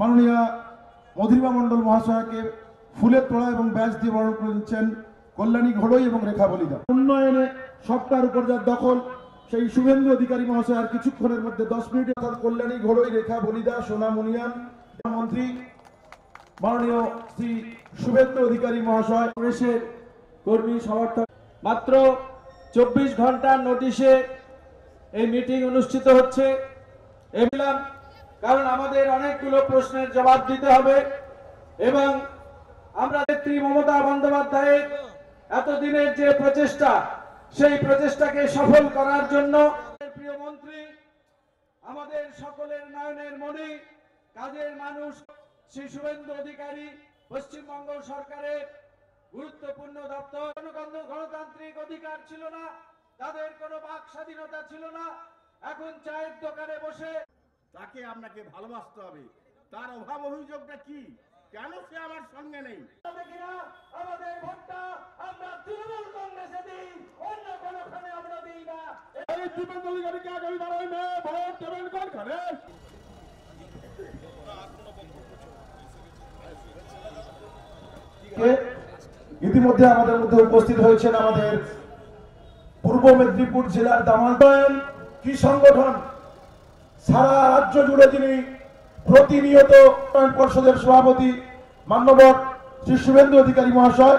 মাননীয় মধুরিমা মণ্ডল মহাশয়কে ফুলের তোড়া এবং ব্যাজ দিয়ে বরণ করে নিচ্ছেন কল্যাণী ঘোড়ই এবং রেখা বলিদা। উন্নয়নে সবটার উপর যার দখল, সেই শুভেন্দু অধিকারী মহাশয় আর কিছুক্ষণের মধ্যে দশ মিনিটে অর্থাৎ কল্যাণী ঘোড়ই, রেখা বলিদা সোনা মন্ত্রী, মাননীয় শ্রী শুভেন্দু অধিকারী মহাশয় কংগ্রেসের কর্মী সমর্থক। মাত্র চব্বিশ ঘণ্টার নোটিশে এই মিটিং অনুষ্ঠিত হচ্ছে। এলাম কারণ আমাদের অনেকগুলো প্রশ্নের জবাব দিতে হবে এবং আমরা নেত্রী মমতা বন্দ্যোপাধ্যায়ের এতদিনের যে প্রচেষ্টা, সেই প্রচেষ্টাকে সফল করার জন্য প্রিয় মন্ত্রী, আমাদের সকলের নয়নের মণি, কাজের মানুষ, শ্রী শুভেন্দু অধিকারী, পশ্চিমবঙ্গ সরকারের গুরুত্বপূর্ণ দপ্তর। গণতন্ত্র- গণতান্ত্রিক অধিকার ছিল না, তাদের কোনো বাক স্বাধীনতা ছিল না। এখন চায়ের দোকানে বসে তাকে আপনাকে ভালোবাসতে হবে। তার অভাব অভিযোগটা কি? কেন সে আমার সঙ্গে নেই? আমাদের ভোটটা আমরা তৃণমূল কংগ্রেসে দিই অন্য কোনোখানে আমরা দিই না। এই দীপেন্দ্র অধিকারীকে আগামী বারোই মে ভোট দেবেন কোনখানে? ইতিমধ্যে আমাদের মধ্যে উপস্থিত হয়েছেন আমাদের পূর্ব মেদিনীপুর জেলার দামালবায়ন কি সংগঠন। সারা রাজ্য জুড়ে যিনি প্রতিনিয়ত পর্ষদের সভাপতি, মান্যবর শ্রী শুভেন্দু অধিকারী মহাশয়,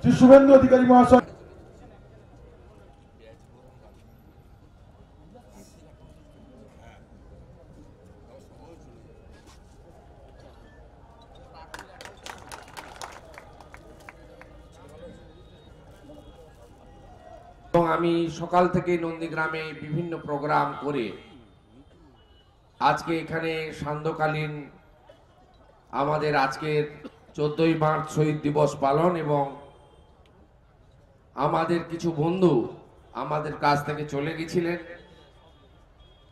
শ্রী শুভেন্দু অধিকারী মহাশয়। এবং আমি সকাল থেকে নন্দীগ্রামে বিভিন্ন প্রোগ্রাম করে আজকে এখানে সান্ধ্যকালীন আমাদের আজকের চোদ্দই মার্চ শহীদ দিবস পালন এবং আমাদের কিছু বন্ধু আমাদের কাছ থেকে চলে গেছিলেন।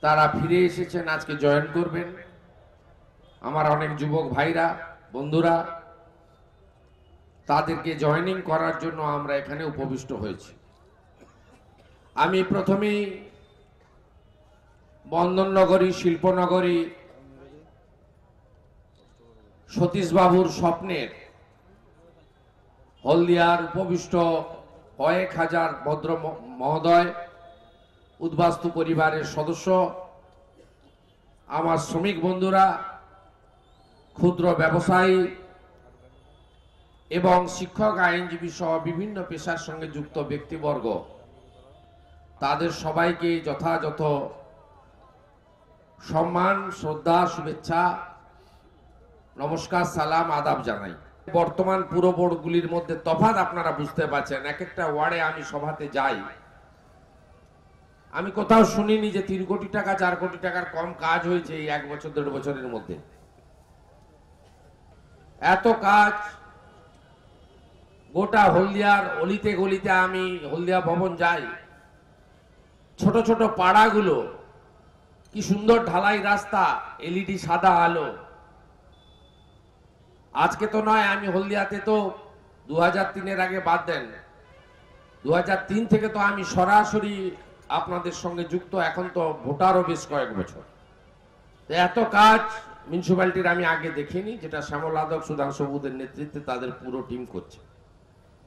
তারা ফিরে এসেছেন, আজকে জয়েন করবেন। আমার অনেক যুবক ভাইরা, বন্ধুরা, তাদেরকে জয়েনিং করার জন্য আমরা এখানে উপবিষ্ট হয়েছি। আমি প্রথমেই বন্দননগরী, শিল্পনগরী, সতীশবাবুর স্বপ্নের হলদিয়ার উপবিষ্ট কয়েক হাজার ভদ্র মহোদয়, উদ্বাস্তু পরিবারের সদস্য, আমার শ্রমিক বন্ধুরা, ক্ষুদ্র ব্যবসায়ী এবং শিক্ষক, আইনজীবী সহ বিভিন্ন পেশার সঙ্গে যুক্ত ব্যক্তিবর্গ। তাদের সবাইকে যথাযথ সম্মান, শ্রদ্ধা, শুভেচ্ছা, নমস্কার, সালাম, আদাব জানাই। বর্তমান পুরো বোর্ডগুলির মধ্যে তফাৎ আপনারা বুঝতে পারছেন। এক একটা ওয়ার্ডে আমি সভাতে যাই। আমি কোথাও শুনিনি যে তিন কোটি টাকা, চার কোটি টাকার কম কাজ হয়েছে এই এক বছর, দেড় বছরের মধ্যে। এত কাজ, গোটা হলদিয়ার অলিতে গলিতে আমি হলদিয়া ভবন যাই। ছোট ছোট পাড়াগুলো কি সুন্দর ঢালাই রাস্তা, এলইডি সাদা আলো। আজকে তো নয়, আমি হলদিয়াতে তো দু হাজার তিনের আগে বাদ দেন। দু থেকে তো আমি সরাসরি আপনাদের সঙ্গে যুক্ত, এখন তো ভোটারও বেশ কয়েক বছর। তো এত কাজ মিউনিসিপ্যালিটির আমি আগে দেখিনি, যেটা শ্যামল আদক সুধাংশুবুদের নেতৃত্বে তাদের পুরো টিম করছে।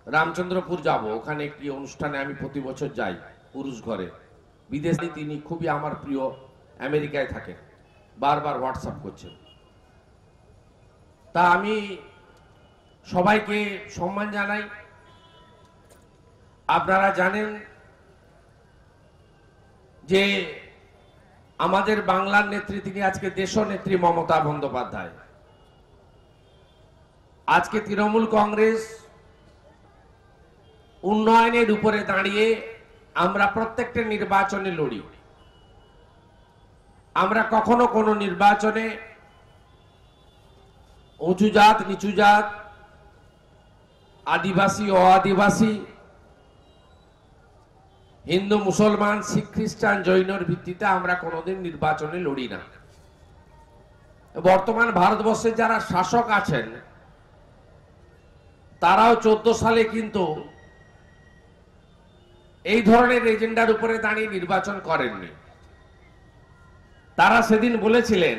রামচন্দ্রপুর যাব, ওখানে একটি অনুষ্ঠানে আমি প্রতি বছর যাই পুরুষ ঘরে। বিদেশে তিনি খুবই আমার প্রিয় আমেরিকায় থাকেন বারবার হোয়াটসঅ্যাপ করছেন তা আমি সবাইকে সম্মান জানাই। আপনারা জানেন যে আমাদের বাংলার নেত্রী, তিনি আজকে দেশ নেত্রী মমতা বন্দ্যোপাধ্যায়। আজকে তৃণমূল কংগ্রেস উন্নয়নের উপরে দাঁড়িয়ে আমরা প্রত্যেকটা নির্বাচনে লড়ি। আমরা কখনো কোনো নির্বাচনে উঁচু জাত, নিচু জাত, আদিবাসী ও আদিবাসী হিন্দু, মুসলমান, শিখ, খ্রিস্টান, জৈনর ভিত্তিতে আমরা কোনোদিন নির্বাচনে লড়ি না। বর্তমান ভারতবর্ষে যারা শাসক আছেন, তারাও চোদ্দ সালে কিন্তু এই ধরনের এজেন্ডার উপরে দাঁড়িয়ে নির্বাচন করেননি। তারা সেদিন বলেছিলেন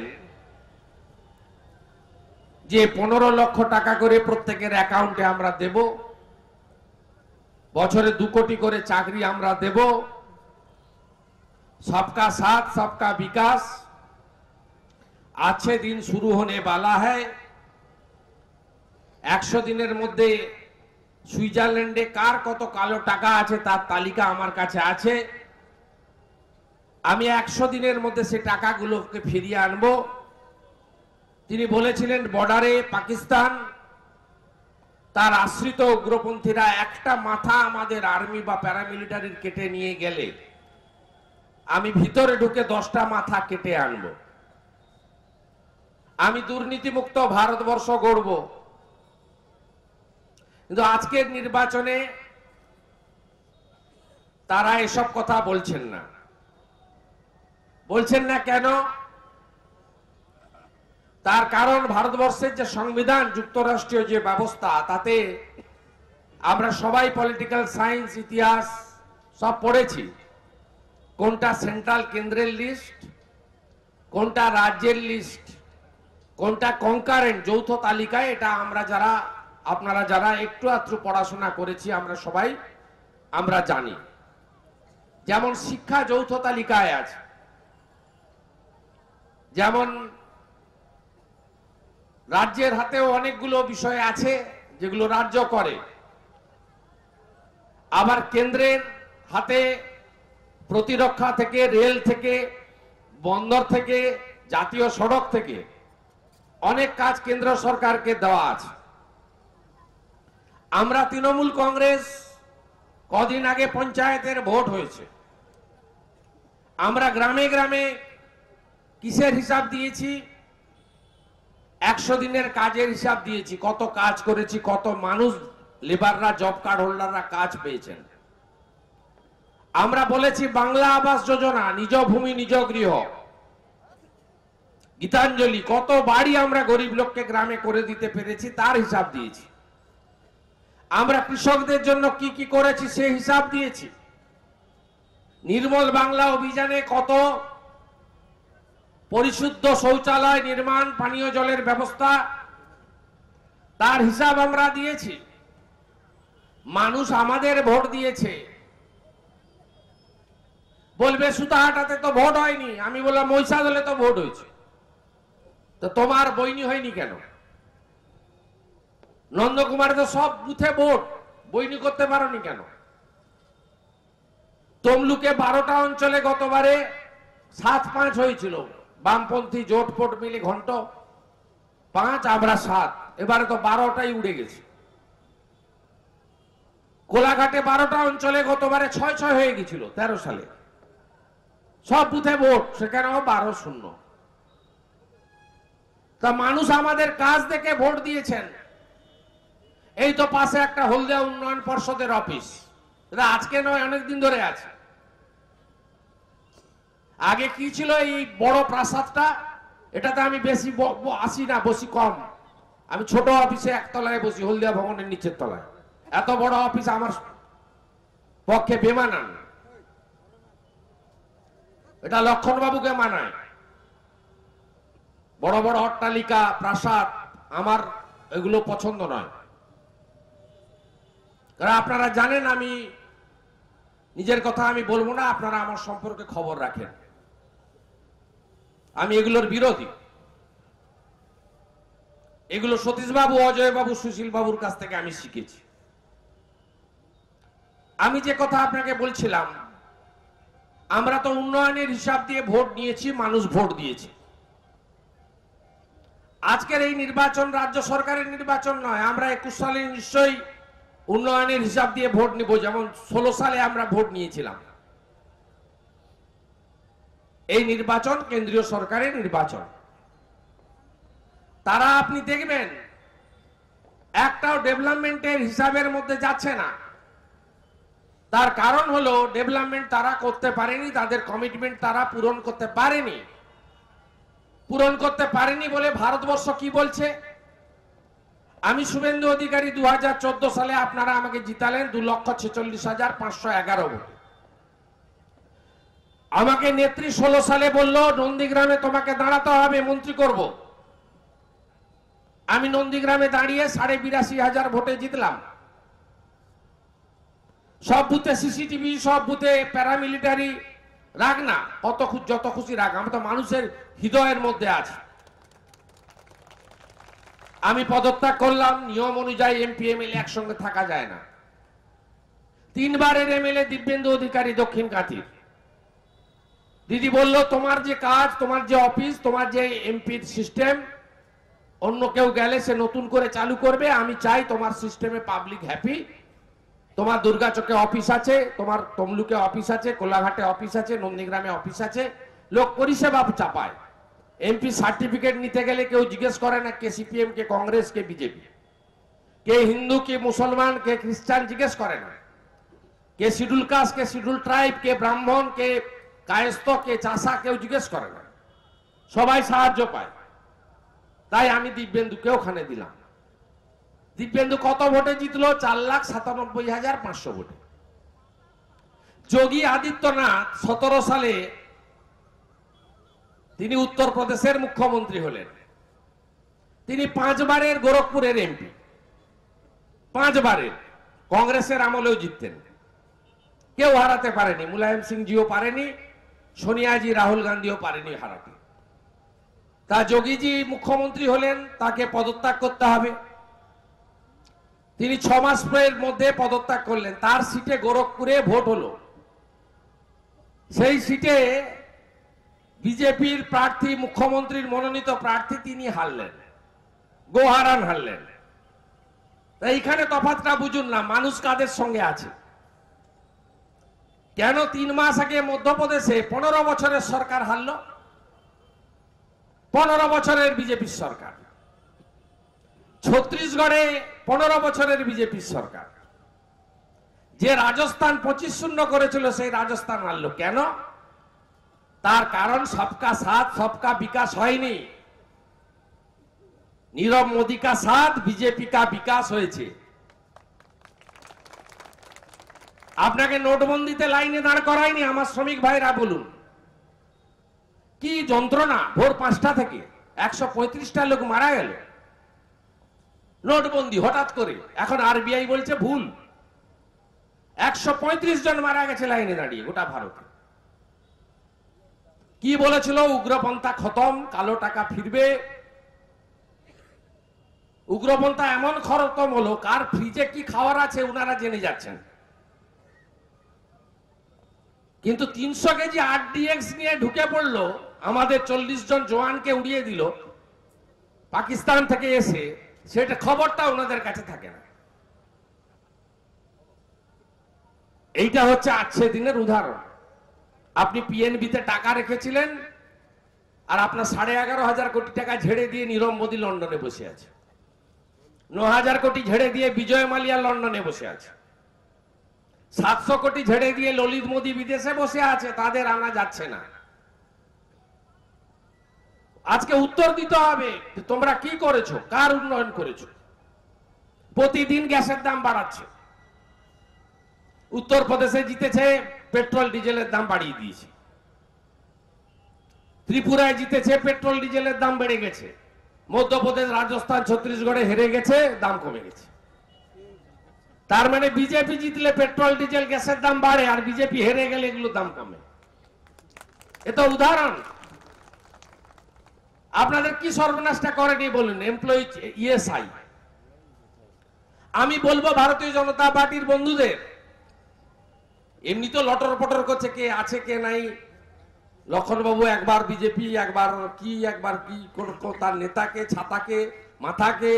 যে পনেরো লক্ষ টাকা করে প্রত্যেকের অ্যাকাউন্টে আমরা দেব, বছরে দু কোটি করে চাকরি আমরা দেব, সবকা সাথ, সবকা বিকাশ আছে দিন শুরু হনে বালা হ্যায়। একশো দিনের মধ্যে সুইজারল্যান্ডে কার কত কালো টাকা আছে তার তালিকা আমার কাছে আছে। আমি একশো দিনের মধ্যে সে টাকাগুলোকে ফিরিয়ে আনব। তিনি বলেছিলেন, বর্ডারে পাকিস্তান, তার আশ্রিত উগ্রপন্থীরা একটা মাথা আমাদের আর্মি বা প্যারামিলিটারির কেটে নিয়ে গেলে, আমি ভিতরে ঢুকে দশটা মাথা কেটে আনব। আমি দুর্নীতিমুক্ত ভারতবর্ষ গড়ব। কিন্তু আজকের নির্বাচনে তারা এসব কথা বলছেন না। বলছেন না কেন? তার কারণ ভারতবর্ষের যে সংবিধান, যুক্তরাষ্ট্রীয় যে ব্যবস্থা, তাতে আমরা সবাই পলিটিক্যাল সায়েন্স ইতিহাস সব পড়েছি। কোনটা সেন্ট্রাল কেন্দ্রের লিস্ট কোনটা রাজ্যের লিস্ট কোনটা কনকারেন্ট যৌথ তালিকায়, এটা আমরা যারা, আপনারা যারা একটু আত্রু পড়াশোনা করেছি, আমরা সবাই, আমরা জানি। যেমন শিক্ষা যৌথ তালিকায় আছে। যেমন রাজ্যের হাতেও অনেকগুলো বিষয় আছে যেগুলো রাজ্য করে। আবার কেন্দ্রের হাতে প্রতিরক্ষা থেকে, রেল থেকে, বন্দর থেকে, জাতীয় সড়ক থেকে অনেক কাজ কেন্দ্র সরকারকে দেওয়া আছে। আমরা তৃণমূল কংগ্রেস কদিন আগে পঞ্চায়েতের ভোট হয়েছে। আমরা গ্রামে গ্রামে কিসের হিসাব দিয়েছি? একশো দিনের কাজের হিসাব দিয়েছি। কত কাজ করেছি, কত মানুষ, লেবাররা, জব কার্ড হোল্ডাররা কাজ পেয়েছেন। আমরা বলেছি বাংলা আবাস যোজনা, নিজ ভূমি, নিজ গৃহ। গীতাঞ্জলি, কত বাড়ি আমরা গরিব লোককে গ্রামে করে দিতে পেরেছি, তার হিসাব দিয়েছি। আমরা কৃষকদের জন্য কি কি করেছি, সে হিসাব দিয়েছি। নির্মল বাংলা অভিযানে কত পরিশুদ্ধ শৌচালয় নির্মাণ, পানীয় জলের ব্যবস্থা, তার হিসাব আমরা দিয়েছি। মানুষ আমাদের ভোট দিয়েছে। বলবে, সুতাহাটাতে তো ভোট হয়নি। আমি বললাম, মহিষাদলে তো ভোট হয়েছে। তো তোমার বইনি হয়নি কেন? নন্দকুমারে তো সব বুথে ভোট। বইনি করতে পারোনি কেন? তমলুকে বারোটা অঞ্চলে গতবারে সাত পাঁচ হয়েছিল। বামপন্থী জোট ফোট মিলে ঘন্ট পাঁচ, আমরা সাত। এবারে তো বারোটাই উড়ে গেছে। কোলাঘাটে বারোটা অঞ্চলে গতবারে ছয় ছয় হয়ে গেছিল তেরো সালে। সব বুথে ভোট, সেখানেও বারো শূন্য। তা মানুষ আমাদের কাজ দেখে ভোট দিয়েছেন। এই তো পাশে একটা হলদিয়া উন্নয়ন পর্ষদের অফিস। এটা আজকে নয়, অনেকদিন ধরে আছে। আগে কি ছিল এই বড় প্রাসাদটা? এটাতে আমি বেশি আসি না, বসি কম। আমি ছোট অফিসে একতলায় বসি, হলদিয়া ভবনের নিচের তলায়। এত বড় অফিস আমার পক্ষে বেমানান। এটা লক্ষণ বাবুকে মানায়। বড় বড় অট্টালিকা, প্রাসাদ, আমার এগুলো পছন্দ নয়। কারণ আপনারা জানেন আমি, নিজের কথা আমি বলব না, আপনারা আমার সম্পর্কে খবর রাখেন। আমি এগুলোর বিরোধী। এগুলো সতীশবাবু, অজয়বাবু সুশীল বাবুর কাছ থেকে আমি শিখেছি। আমি যে কথা আপনাকে বলছিলাম, আমরা তো উন্নয়নের হিসাব দিয়ে ভোট নিয়েছি, মানুষ ভোট দিয়েছে। আজকের এই নির্বাচন রাজ্য সরকারের নির্বাচন নয়, আমরা একুশ সালে নিশ্চয়ই উন্নয়নের হিসাব দিয়ে ভোট নিব, যেমন ষোলো সালে আমরা ভোট নিয়েছিলাম। এই নির্বাচন কেন্দ্রীয় সরকারের নির্বাচন। তারা আপনি দেখবেন, একটাও ডেভেলপমেন্টের হিসাবের মধ্যে যাচ্ছে না। তার কারণ হলো, ডেভেলপমেন্ট তারা করতে পারেনি, তাদের কমিটমেন্ট তারা পূরণ করতে পারেনি। পূরণ করতে পারেনি বলে ভারতবর্ষ কি বলছে? আমি শুভেন্দু অধিকারী দু হাজার চোদ্দ সালে আপনারা আমাকে জিতালেন দু লক্ষ ছেচল্লিশ হাজার পাঁচশো এগারো ভোট। আমাকে নেত্রী ষোলো সালে বলল, নন্দীগ্রামে তোমাকে দাঁড়াতে হবে, মন্ত্রী করব। আমি নন্দীগ্রামে দাঁড়িয়ে সাড়ে বিরাশি হাজার ভোটে জিতলাম। সব বুথে সিসিটিভি, সব বুথে প্যারামিলিটারি রাখ না, কত যত খুশি রাখ আমি তো মানুষের হৃদয়ের মধ্যে আছি। আমি পদত্যাগ করলাম, নিয়ম অনুযায়ী এমপি, এমএলএ একসঙ্গে থাকা যায় না। তিনবারের এমএলএ দিব্যেন্দু অধিকারী দক্ষিণ কাঁথির। দিদি বলল, তোমার যে কাজ, তোমার যে অফিস, তোমার যে এমপির সিস্টেম, অন্য কেউ গেলে সে নতুন করে চালু করবে। আমি চাই তোমার সিস্টেমে পাবলিক হ্যাপি। তোমার দুর্গাচকে অফিস আছে, তোমার তমলুকে অফিস আছে, কোলাঘাটে অফিস আছে, নন্দীগ্রামে অফিস আছে। লোক পরিষেবা চাপায়। এমপি সার্টিফিকেট নিতে গেলে কেউ জিজ্ঞেস করে না, কে সিপিএম, কে কংগ্রেস, কে বিজেপি? কে হিন্দু, কে মুসলমান, কে খ্রিস্টান জিজ্ঞেস করে না। কে শিডিউল কাস্ট, কে শিডিউল ট্রাইব, কে ব্রাহ্মণ, কে কায়স্থ কে চাষা কেউ জিজ্ঞেস করে না। সবাই সাহায্য পায়। তাই আমি দিব্যেন্দুকে ওখানে দিলাম। দিব্যেন্দু কত ভোটে জিতলো? চার লাখ সাতানব্বই হাজার পাঁচশো ভোটে। যোগী আদিত্যনাথ সতেরো সালে তিনি উত্তরপ্রদেশের মুখ্যমন্ত্রী হলেন। তিনি পাঁচবারের গোরখপুরের এমপি। পাঁচবারের। কংগ্রেসের আমলেও জিততেন। কেউ হারাতে পারেনি। মুলায়ম সিংজিও পারেনি। সোনিয়াজি রাহুল গান্ধীও পারেনি হারাতে। তা যোগীজি মুখ্যমন্ত্রী হলেন, তাকে পদত্যাগ করতে হবে। তিনি ছ মাস এর মধ্যে পদত্যাগ করলেন। তার সিটে গোরখপুরে ভোট হলো। সেই সিটে বিজেপির প্রার্থী, মুখ্যমন্ত্রীর মনোনীত প্রার্থী তিনি হারলেন। গোহারান হারলেন। এইখানে তফাৎটা বুঝুন না, মানুষ কাদের সঙ্গে আছে? কেন তিন মাস আগে মধ্যপ্রদেশে পনেরো বছরের সরকার হারল? পনেরো বছরের বিজেপির সরকার। ছত্রিশগড়ে পনেরো বছরের বিজেপির সরকার। যে রাজস্থান পঁচিশ শূন্য করেছিল, সেই রাজস্থান হারল। কেন? তার কারণ সবকা সাথ, সবকা বিকাশ হয়নি। নীরব মোদী কা সাথ, বিজেপি কা বিকাশ হয়েছে। আপনাকে নোটবন্দিতে লাইনে দাঁড় করায়নি আমার শ্রমিক ভাইরা, বলুন। কি যন্ত্রণা? ভোর পাঁচটা থেকে একশো পঁয়ত্রিশটা লোক মারা গেল। নোটবন্দি হঠাৎ করে, এখন আরবিআই বলছে ভুল। একশো পঁয়ত্রিশ জন মারা গেছে লাইনে দাঁড়িয়ে গোটা ভারতে। কি বলেছিল? উগ্রপন্থা খতম, কালো টাকা ফিরবে। উগ্রপন্থা এমন খরতম হলো কার ফ্রিজে কি খাওয়ার আছে ওনারা জেনে যাচ্ছেন। কিন্তু তিনশো কেজি আরডিএক্স নিয়ে ঢুকে পড়ল, আমাদের চল্লিশ জন জওয়ানকে উড়িয়ে দিল। পাকিস্তান থেকে এসে সেটা খবরটা ওনাদের কাছে থাকে না। এইটা হচ্ছে আজকে দিনের উদাহরণ। আপনি পিএনবিতে টাকা রেখেছিলেন আর আপনার সাড়ে এগারো হাজার কোটি টাকা ঝেড়ে দিয়ে নীরব মোদী লন্ডনে বসে আছে। ন হাজার কোটি ঝেড়ে দিয়ে বিজয় মালিয়া লন্ডনে বসে আছে। সাতশো কোটি ঝেড়ে দিয়ে ললিত মোদী বিদেশে বসে আছে, তাদের আনা যাচ্ছে না। আজকে উত্তর দিতে হবে তোমরা কি করেছ, কার উন্নয়ন করেছ? প্রতিদিন গ্যাসের দাম বাড়াচ্ছে। উত্তরপ্রদেশে জিতেছে পেট্রোল, ডিজেলের দাম বাড়িয়ে দিয়েছে। ত্রিপুরায় জিতেছে পেট্রোল, ডিজেলের দাম বেড়ে গেছে। মধ্যপ্রদেশ, রাজস্থান, ছত্তিশগড়ে হেরে গেছে, দাম কমে গেছে। তার মানে বিজেপি জিতলে পেট্রোল, ডিজেল, গ্যাসের দাম বাড়ে আর বিজেপি হেরে গেলে এগুলো দাম কমে। এটা উদাহরণ। আপনাদের কি সর্বনাশটা করেনি বলুন? এমপ্লয়ি ইএসআই আমি বলব ভারতীয় জনতা পার্টির বন্ধুদের, এমনি তো লটর পটর করছে কে আছে কে নাই। লক্ষণবাবু একবার বিজেপি একবার কি একবার কি তার নেতাকে, ছাতাকে, মাথাকে,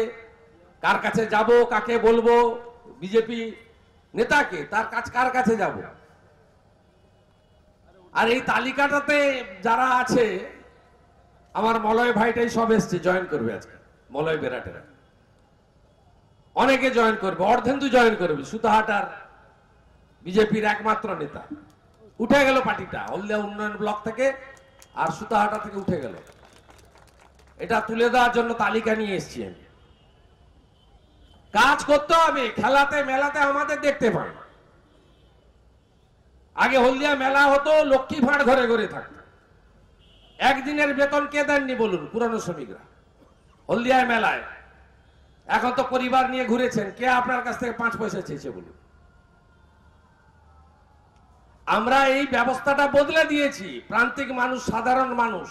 কার কাছে যাব, কাকে বলব? বিজেপি নেতাকে তার কাছ কার কাছে যাব? আর এই তালিকাটাতে যারা আছে, আমার মলয় ভাইটাই সব এসছে জয়েন করবে আজকে, মলয় বেরাটেরা। অনেকে জয়েন করবে, অর্ধেন্দু জয়েন করবে সুতাহাটার বিজেপির একমাত্র নেতা। উঠে গেল পার্টিটা, হলদিয়া উন্নয়ন ব্লক থেকে, আর সুতাহাটা থেকে উঠে গেল। এটা তুলে দেওয়ার জন্য তালিকা নিয়ে এসছি আমি। কাজ করতে হবে, খেলাতে, মেলাতে আমাদের দেখতে পান আগে হলদিয়া মেলা হতো, লক্ষ্মী ভাঁড় ঘরে ঘরে থাকতো। একদিনের বেতন কে দেননি বলুন, পুরানো শ্রমিকরা? হলদিয়ায় মেলায়। এখন তো পরিবার নিয়ে ঘুরেছেন, কে আপনার কাছ থেকে পাঁচ পয়সা চেয়েছে বলুন? আমরা এই ব্যবস্থাটা বদলে দিয়েছি, প্রান্তিক মানুষ, সাধারণ মানুষ।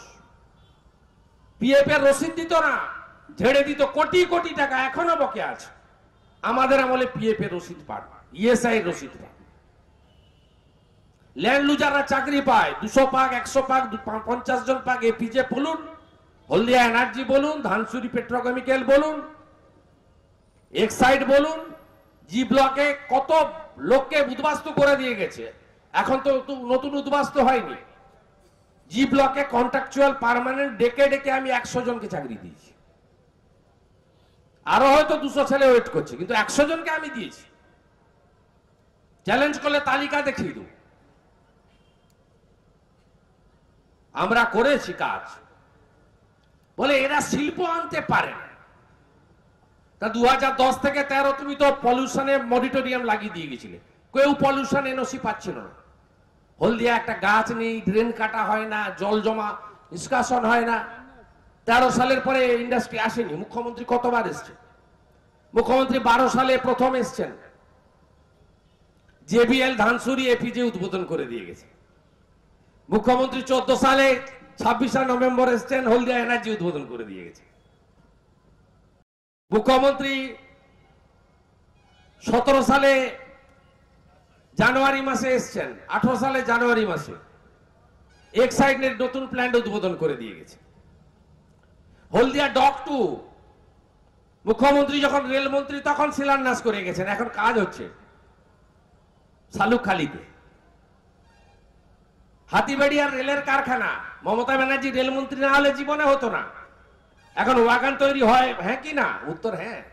পিএফ এর রসিদ দিত না, ঝেড়ে দিত, কোটি কোটি টাকা এখনও বকে আছে। আমাদের আমলে পিএফ এর রসিদ পান ইএসআই রসিদ পান। ল্যান্ড লুজাররা চাকরি পায়, দুশো পাক, একশো পাক পঞ্চাশ জন পাক এপিজে বলুন, হলদিয়া এনার্জি বলুন, ধানসুরি পেট্রোকেমিক্যাল বলুন এক্সাইড বলুন জি ব্লকে কত লোককে উদ্বাস্ত করে দিয়ে গেছে। এখন তো নতুন উদ্বাস্ত হয়নি। জি ব্লকে কন্ট্রাকচুয়াল পার্মানেন্ট ডেকে ডেকে আমি একশো জনকে চাকরি দিয়েছি। আরও হয়তো দুশো ছেলে ওয়েট করছে, কিন্তু একশো জনকে আমি দিয়েছি। চ্যালেঞ্জ করলে তালিকা দেখিয়ে দেবো। আমরা করেছি কাজ। বলে এরা শিল্প আনতে পারে তা দু দশ থেকে তেরো তুমি তো পলিউশনে মনিটরিয়াম লাগিয়ে দিয়ে গেছিলে। কেউ পলিউশন এনওসি পাচ্ছিল না। হলদিয়া একটা গাছ নেই ড্রেন কাটা হয় না, জল জমা নিষ্কাশন হয় না। তেরো সালের পরে ইন্ডাস্ট্রি আসেনি। মুখ্যমন্ত্রী কতবার এসছে? মুখ্যমন্ত্রী বারো সালে প্রথম এসছেন। জেবিএল ধানসুরি এপিজে উদ্বোধন করে দিয়ে গেছে। মুখ্যমন্ত্রী চোদ্দ সালে ছাব্বিশে নভেম্বর এসছেন, হলদিয়া এনার্জি উদ্বোধন করে দিয়ে গেছে। মুখ্যমন্ত্রী সতেরো সালে জানুয়ারি মাসে এসছেন, আঠারো সালে জানুয়ারি মাসে। এক্সাইডের নতুন প্ল্যান্ট উদ্বোধন করে দিয়ে গেছে। Haldia dock two. মুখ্যমন্ত্রী যখন রেলমন্ত্রী, তখন শিলান্যাস করে গেছেন। এখন কাজ হচ্ছে শালুকখালিতে। হাতিবাড়িয়ার রেলের কারখানা। মমতা ব্যানার্জি রেলমন্ত্রী না হলে জীবনে হতো না। এখন ওয়াগান তৈরি হয় হ্যাঁ কি না? উত্তর হ্যাঁ।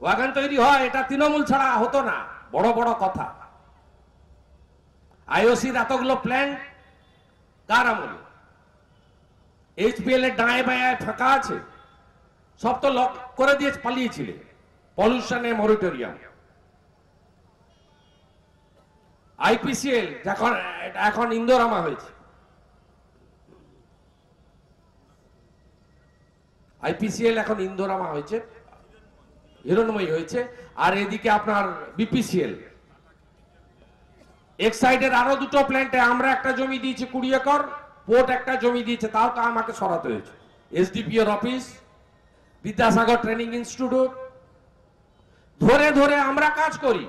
ওয়াগান তৈরি হয়, এটা তৃণমূল ছাড়া হতো না। বড় বড় কথা। আইওসির এতগুলো প্ল্যান কার আমলে? এইচপিএল এর ডায়ে বায়ে ফাঁকা আছে। সব তো লক করে দিয়ে পালিয়েছিলে। পলিউশনে মরিটোরিয়াম আইপিসিএল এখন এখন ইন্দোরামা হয়েছে। আইপিসিএল এখন ইন্দোরামা হয়েছে। হিরণময়ী হয়েছে। আর এদিকে আপনার বিপিসিএল এক্সাইডের আরও দুটো প্ল্যান্টে আমরা একটা জমি দিয়েছি কুড়ি একর। পোর্ট একটা জমি দিয়েছে, তাও তো আমাকে সরাতে হয়েছে। এসডিপিওর অফিস বিদ্যাসাগর ট্রেনিং ইনস্টিটিউট, ধরে ধরে আমরা কাজ করি।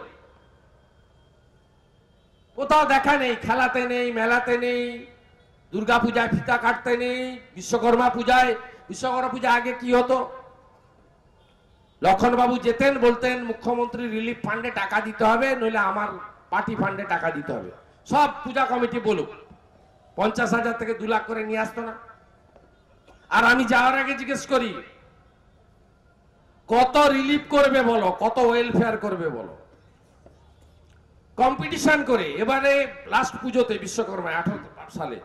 কোথাও দেখা নেই, খেলাতে নেই, মেলাতে নেই দুর্গা পূজায় ফিতা কাটতে নেই, বিশ্বকর্মা পূজায়, বিশ্বকর্মা পূজা আগে কি হতো? লক্ষণবাবু যেতেন, বলতেন, মুখ্যমন্ত্রী রিলিফ ফান্ডে টাকা দিতে হবে, নইলে আমার পার্টি ফান্ডে টাকা দিতে হবে। সব পূজা কমিটি বলুক। পঞ্চাশ হাজার থেকে দু লাখ করে নিয়ে আসতো না। আর আমি যাওয়ার আগে জিজ্ঞেস করি, কত রিলিফ করবে বলো, কত ওয়েলফেয়ার করবে বলো? কম্পিটিশন করে, এবারে লাস্ট পুজোতে বিশ্বকর্মা আঠারো সালে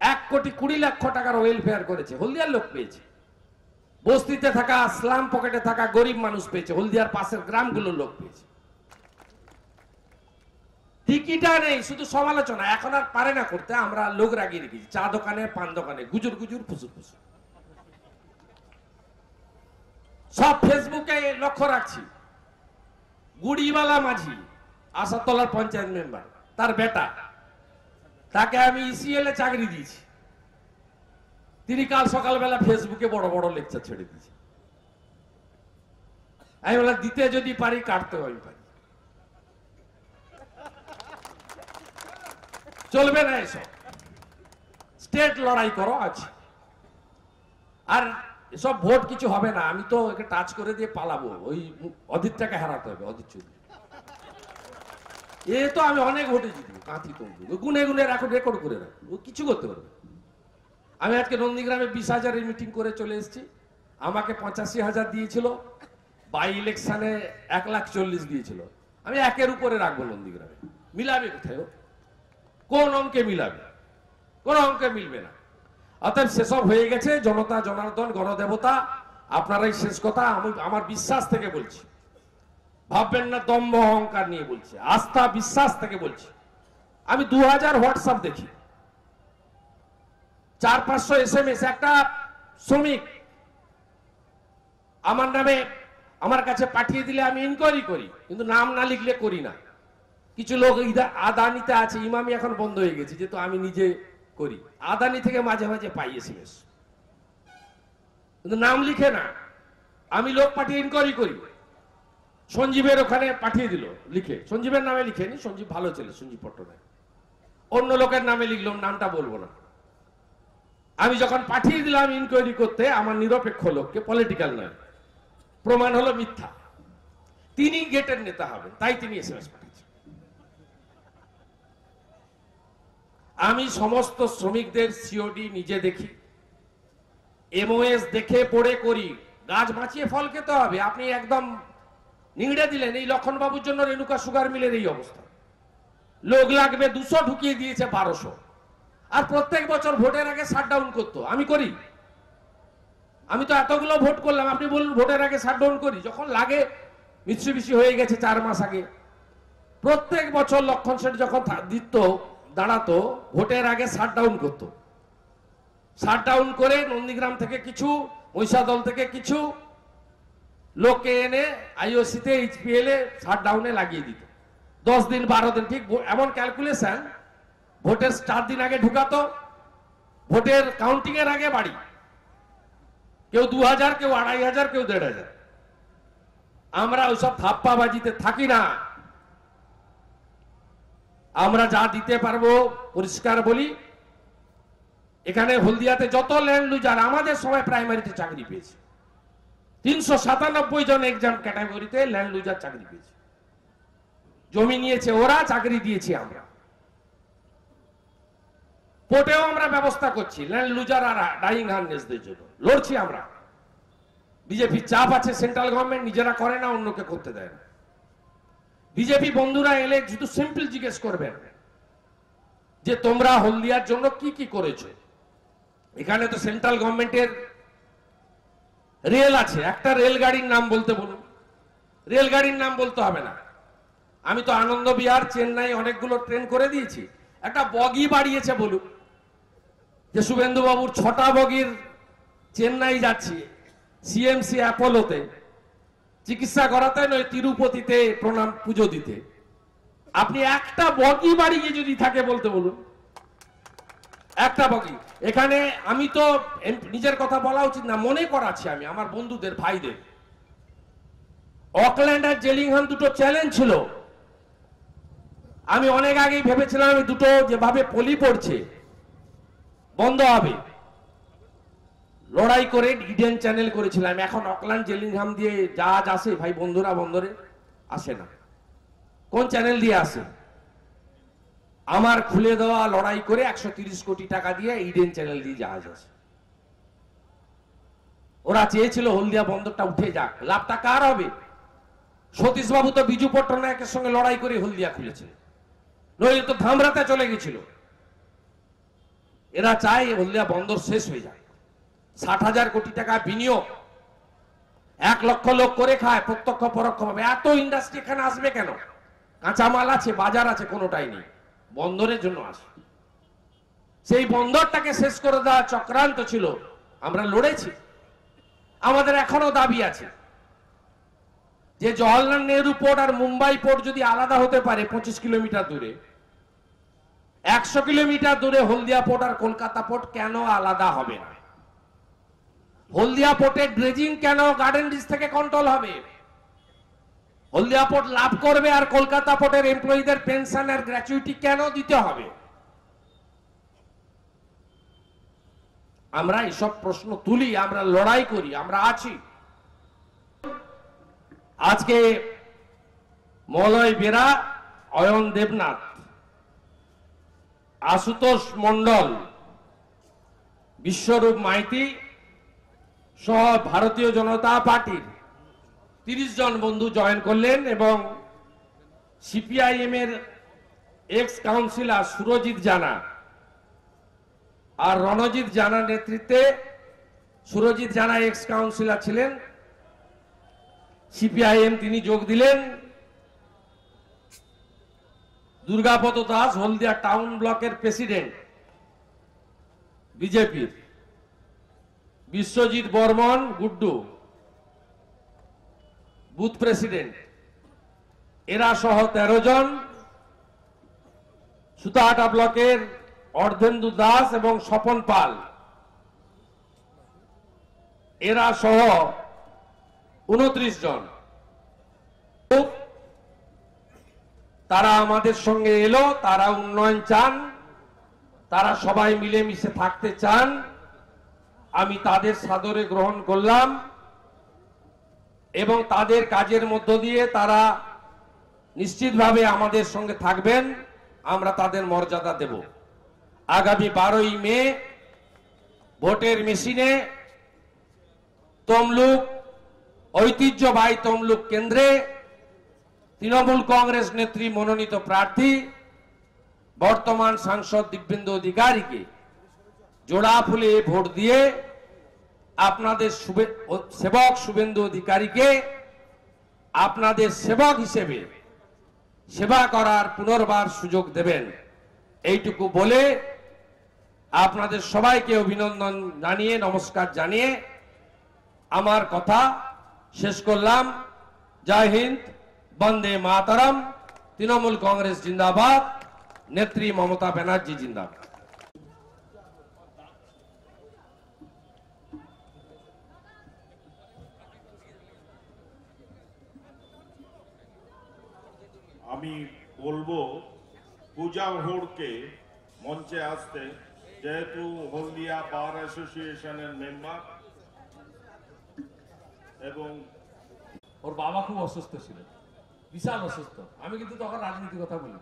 এক কোটি কুড়ি লক্ষ টাকার ওয়েলফেয়ার করেছে, হলদিয়ার লোক পেয়েছে। বস্তিতে থাকা স্লাম পকেটে থাকা গরিব মানুষ পেয়েছে, হলদিয়ার পাশের গ্রামগুলোর লোক পেয়েছে। টিকিটা নেই, শুধু সমালোচনা। এখন আর পারে না করতে, আমরা লোক রাগিয়ে রেখেছি। চা দোকানে, পান দোকানে, গুজুর গুজুর ফুসুর ফুসুর সব ফেসবুকে লক্ষ্য রাখছি। গুড়িওয়ালা মাঝি আশাতলার পঞ্চায়েত মেম্বার, তার বেটা। তাকে আমি ইসিএল এ চাকরি দিয়েছি। তিনি কাল সকালবেলা ফেসবুকে বড় বড় লেকচার ছেড়ে দিয়েছে। আমি বললাম, দিতে যদি পারি, কাটতে আমি পারি চলবে না এসব। স্টেট লড়াই করো আছে আর এসব ভোট কিছু হবে না, আমি তো একে টাচ করে দিয়ে পালাবো। ওই অধীরটাকে হারাতে হবে অধীর চৌধুরী। এ তো আমি অনেক ভোটে জিতবো, কাঁথি কমবো গুনে গুনে রাখো রেকর্ড করে রাখব। ও কিছু করতে পারবে। আমি আজকে নন্দীগ্রামে বিশ হাজারের মিটিং করে চলে এসেছি। আমাকে পঁচাশি হাজার দিয়েছিল বাই ইলেকশনে এক লাখ চল্লিশ দিয়েছিল। আমি একের উপরে রাখব নন্দীগ্রামে। মিলাবে কোথায়? কোন অঙ্কে মিলাবে? কোন অঙ্কে মিলবে না। অতএব সেসব হয়ে গেছে, জনতা, জনার্দন, গণদেবতা, আপনারাই শেষ কথা, আমি আমার বিশ্বাস থেকে বলছি। ভাববেন না, দম্ভ অহংকার নিয়ে বলছে, আস্থা, বিশ্বাস থেকে বলছি। আমি দু হাজার হোয়াটসঅ্যাপ দেখি। চার পাঁচশো এস এম এস একটা শ্রমিক আমার নামে আমার কাছে পাঠিয়ে দিলে আমি ইনকোয়ারি করি, কিন্তু নাম না লিখলে করি না। কিছু লোক আদানিতে আছে, ইমামি এখন বন্ধ হয়ে গেছে, যেহেতু আমি নিজে করি। আদানি থেকে মাঝে মাঝে পাই এসএমএস কিন্তু নাম লিখে না। আমি লোক পাঠিয়ে ইনকোয়ারি করি। সঞ্জীবের ওখানে পাঠিয়ে দিল, লিখে। সঞ্জীবের নামে লিখে লিখেনি, সঞ্জীব ভালো ছেলে, সঞ্জীব পট্টনায়ক। অন্য লোকের নামে লিখলাম, নামটা বলব না। আমি যখন পাঠিয়ে দিলাম ইনকোয়ারি করতে, আমার নিরপেক্ষ লোককে পলিটিক্যাল নয়। প্রমাণ হলো মিথ্যা। তিনি গেটের নেতা হবেন, তাই তিনি এসএমএস পাঠিয়েছেন আমি সমস্ত শ্রমিকদের সিওডি নিজে দেখি। এমওএস দেখে পড়ে করি। গাছ বাঁচিয়ে ফল খেতে হবে। আপনি একদম নিংড়ে দিলেন। এই লক্ষণ বাবুর জন্য রেণুকা সুগার মিলের এই অবস্থা। লোক লাগবে দুশো, ঢুকিয়ে দিয়েছে বারোশো। আর প্রত্যেক বছর ভোটের আগে শাটডাউন করতো। আমি করি। আমি তো এতগুলো ভোট করলাম। আপনি বলুন, ভোটের আগে শাটডাউন করি। যখন লাগে মিশ্রিবিশি হয়ে গেছে চার মাস আগে। প্রত্যেক বছর লক্ষণ সেট যখন দিত দাঁড়াতো, ভোটের আগে শাটডাউন করতো। শাটডাউন করে নন্দীগ্রাম থেকে কিছু, মহিষাদল থেকে কিছু লোককে এনে আইওসিতে এইচপিএল এ শাটডাউনে লাগিয়ে দিত। দশ দিন, বারো দিন, ঠিক এমন ক্যালকুলেশন ভোটের চার দিন আগে ঢুকাতো, ভোটের কাউন্টিং এর আগে বাড়ি। কেউ দু হাজার, কেউ আড়াই হাজার, কেউ দেড় হাজার। আমরা ওইসব থাপ্পাবাজিতে থাকি না। আমরা যা দিতে পারব, পরিষ্কার বলি, এখানে হলদিয়াতে যত ল্যান্ড লুজার আমাদের সবাই প্রাইমারিতে চাকরি পেয়েছে। তিনশো সাতানব্বই জন এক্সাম ক্যাটাগরিতে ল্যান্ড লুজার চাকরি পেয়েছে। জমি নিয়েছে, ওরা চাকরি দিয়েছি আমরা। পোর্টেও আমরা ব্যবস্থা করছি ল্যান্ড লুজার আর ডাইং হার্নেসদের জন্য। লড়ছি আমরা। বিজেপি চাপ আছে সেন্ট্রাল গভর্নমেন্ট নিজেরা করে না, অন্যকে করতে দেয় না। বিজেপি বন্ধুরা এলে শুধু সিম্পল জিজ্ঞেস করবেন যে তোমরা হলদিয়ার জন্য কি কি করেছ? এখানে তো সেন্ট্রাল গভর্নমেন্টের রেল আছে। একটা রেলগাড়ির নাম বলতে বলুন। রেলগাড়ির নাম বলতে হবে না। আমি তো আনন্দ বিহার, চেন্নাই অনেকগুলো ট্রেন করে দিয়েছি। একটা বগি বাড়িয়েছে বলুন, যে শুভেন্দু বাবুর ছটা বগির চেন্নাই যাচ্ছি সিএমসি অ্যাপোলোতে চিকিৎসা করাতে নয়, তিরুপতিতে প্রণাম, পুজো দিতে। আপনি একটা বগি বাড়িয়ে যদি থাকে বলতে বলুন। একটা বগি। এখানে আমি তো নিজের কথা বলা উচিত না, মনে করাচ্ছি আমি, আমার বন্ধুদের, ভাইদের। অকল্যান্ড আর জেলিংহাম দুটো চ্যালেঞ্জ ছিল। আমি অনেক আগেই ভেবেছিলাম আমি দুটো যেভাবে পলি পড়ছে, বন্ধ হবে। লড়াই করে ইডেন চ্যানেল করেছিলাম। এখন অকল্যান্ড জেলিংহাম দিয়ে জাহাজ আসে, ভাই বন্ধুরা বন্দরে আসে না। কোন চ্যানেল দিয়ে আসে? আমার খুলে দেওয়া লড়াই করে একশো কোটি টাকা দিয়ে ইডেন চ্যানেল দিয়ে জাহাজ আসে। ওরা চেয়েছিল হলদিয়া বন্দরটা উঠে যাক। লাভটা কার হবে? সতীশ বাবু তো বিজু পট্টনায়কের সঙ্গে লড়াই করে হলদিয়া খুলেছে। নইলে তো ধামরাতে চলে গেছিল। এরা চায় হলদিয়া বন্দর শেষ হয়ে যায় ষাট হাজার কোটি টাকা বিনিয়োগ। এক লক্ষ লোক করে খায়, প্রত্যক্ষ পরোক্ষ ভাবে। এত ইন্ডাস্ট্রি এখানে আসবে কেন? কাঁচামাল আছে, বাজার আছে, কোনোটাই নেই। বন্দরের জন্য আসে সেই বন্দরটাকে শেষ করে দেওয়া চক্রান্ত ছিল। আমরা লড়েছি। আমাদের এখনও দাবি আছে। যে জওয়াহরলাল নেহরু পোর্ট আর মুম্বাই পোর্ট যদি আলাদা হতে পারে পঁচিশ কিলোমিটার দূরে, একশো কিলোমিটার দূরে হলদিয়া পোর্ট আর কলকাতা পোর্ট কেন আলাদা হবে না? হলদিয়া পোর্টের ড্রেজিং কেন গার্ডেন রিচ থেকে কন্ট্রোল হবে? হলদিয়া পোর্ট লাভ করবে আর কলকাতা পোর্টের এমপ্লয়ীদের পেনশন আর গ্র্যাচুইটি কেন দিতে হবে? আমরা এসব প্রশ্ন তুলি, আমরা লড়াই করি, আমরা আছি। আজকে মলয় বেরা, অয়ন দেবনাথ, আশুতোষ মন্ডল বিশ্বরূপ মাইতি সহ ভারতীয় জনতা পার্টির তিরিশ জন বন্ধু জয়েন করলেন এবং সিপিআইএম এর এক্স কাউন্সিলর সুরজিৎ জানা আর রণজিৎ জানার নেতৃত্বে সুরজিৎ জানা এক্স কাউন্সিলর ছিলেন। সিপিআইএম তিনি যোগ দিলেন। দুর্গাপদ দাস হলদিয়া টাউন ব্লকের প্রেসিডেন্ট, বিজেপির। বিশ্বজিৎ বর্মন, গুড্ডু। Booth president. এরা সহ তেরো জন। সুতাহাটা ব্লকের অর্ধেন্দু দাস এবং স্বপন পাল। এরা সহ উনত্রিশ জন। তারা আমাদের সঙ্গে এলো, তারা উন্নয়ন চান, তারা সবাই মিলেমিশে থাকতে চান। আমি তাদের সাদরে গ্রহণ করলাম এবং তাদের কাজের মধ্য দিয়ে তারা নিশ্চিতভাবে আমাদের সঙ্গে থাকবেন, আমরা তাদের মর্যাদা দেব। আগামী বারোই মে ভোটের মেশিনে তমলুক, ঐতিহ্যবাহী তমলুক কেন্দ্রে তৃণমূল কংগ্রেস নেত্রী মনোনীত প্রার্থী, বর্তমান সাংসদ দিব্যেন্দু অধিকারীকে জোড়া ফুলে ভোট দিয়ে আপনাদের সেবক শুভেন্দু অধিকারীকে আপনাদের সেবক হিসেবে সেবা করার পুনর্বার সুযোগ দেবেন। এইটুকু বলে আপনাদের সবাইকে অভিনন্দন জানিয়ে, নমস্কার জানিয়ে আমার কথা শেষ করলাম। জয় হিন্দ, বন্দে মাতারাম। তৃণমূল কংগ্রেস জিন্দাবাদ। নেত্রী মমতা ব্যানার্জি জিন্দাবাদ। আমি বলব পূজা হোড়কে মঞ্চে আসতে, যেহেতু হলদিয়া বার অ্যাসোসিয়েশনের মেম্বার এবং ওর বাবা খুব অসুস্থ ছিল, বিশাল অসুস্থ। আমি কিন্তু তখন রাজনীতির কথা বলি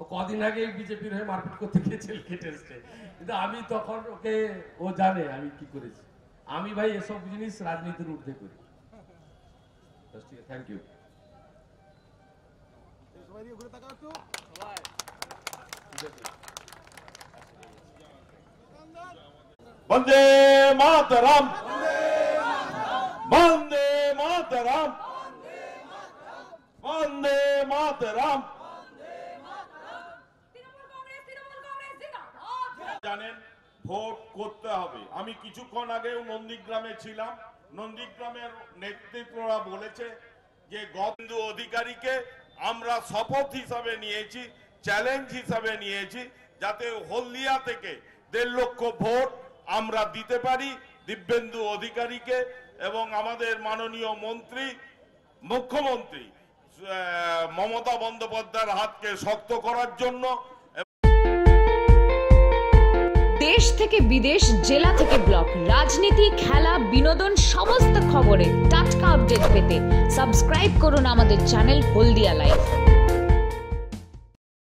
ও কদিন আগে বিজেপির হয়ে মারপিট করতে গিয়েছিল কেটে এসছে কিন্তু আমি তখন ওকে, ও জানে আমি কি করেছি। আমি ভাই এসব জিনিস রাজনীতির ঊর্ধ্বে করি। থ্যাংক ইউ বন্দে মাতরম। বন্দে মাতরম। বন্দে মাতরম। কংগ্রেস তৃণমূল কংগ্রেস জিন্দাবাদ জানেন, ভোট করতে হবে। আমি কিছুক্ষণ আগেও নন্দীগ্রামে ছিলাম। নন্দীগ্রামের নেতৃত্বরা বলেছে যে গন্ধু অধিকারীকে আমরা শপথ হিসাবে নিয়েছি চ্যালেঞ্জ হিসাবে নিয়েছি, যাতে হলদিয়া থেকে দেড় লক্ষ ভোট আমরা দিতে পারি দিব্যেন্দু অধিকারীকে এবং আমাদের মাননীয় মন্ত্রী, মুখ্যমন্ত্রী মমতা বন্দ্যোপাধ্যায়ের হাতকে শক্ত করার জন্য দেশ থেকে বিদেশ, জেলা থেকে ব্লক, রাজনীতি, খেলা, বিনোদন, সমস্ত খবরে আপডেট পেতে সাবস্ক্রাইব করুন আমাদের চ্যানেল হলদিয়া লাইভ